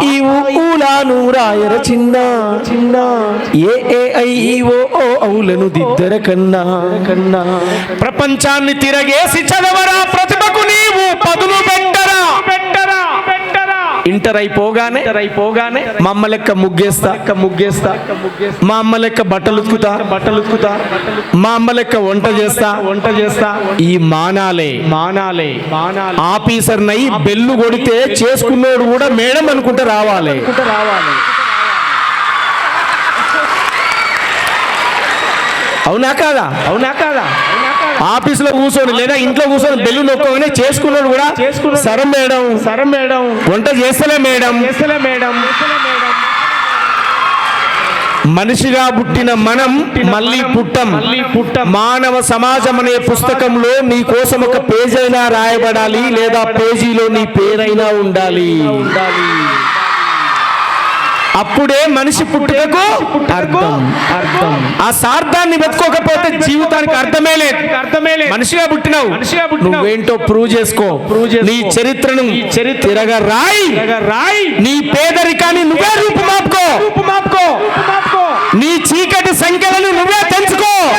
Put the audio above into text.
ఈ ఊలాను రాయర చిన్న చిన్న. ఏ ఏ ఐ ఓ ఔలను దిద్దర కన్నా కన్నా. ప్రపంచాన్ని తిరగేసి చదవరా ఇంటర్ అయిపోగానే అయిపోగానే మా అమ్మ లెక్క ముగ్గేస్తా. ముగ్గేస్తా మా అమ్మ లెక్క బట్టలు ఉతుకుతా. బట్టలు ఉతుకుతా. మా అమ్మ లెక్క వంట చేస్తా. వంట చేస్తా. ఈ మానాలే. మానాలే మానాలే. ఆఫీసర్ నై బెల్లు కొడితే చేసుకున్నోడు కూడా మేడం అనుకుంటే రావాలి. రావాలి. అవునా కాదా? అవునా కాదా? ఆఫీస్లో కూర్చొని లేదా ఇంట్లో కూర్చొని బెల్లు నొక్కగానే చేసుకున్నాడు కూడా సరం మేడం. సరం మేడం. వంట చేస్తలే మేడం. చేస్తలే మేడం. మనిషిగా పుట్టిన మనం మళ్ళీ పుట్టం. మళ్ళీ పుట్టం. మానవ సమాజం అనే పుస్తకంలో నీ కోసం ఒక పేజ్ అయినా రాయబడాలి లేదా పేజీలో నీ పేరైనా ఉండాలి. అప్పుడే మనిషి పుట్టుకకు అర్థం. ఆ సార్థాన్ని వెతుకోకపోతే జీవితానికి అర్థమే లేదు. అర్థమే లేదు. మనిషిగా పుట్టినావు. మనిషిగా నువ్వేంటో ప్రూవ్ చేసుకో. ప్రూవ్ చేసుకో. నీ చరిత్రను చరిత్ర రాయి రాయి నీ పేదరికాన్ని నువ్వే రూపుమాపుకో. రూపుమాపుకో. నీ చీకటి సంఖ్యలను నువ్వే తెంచుకో.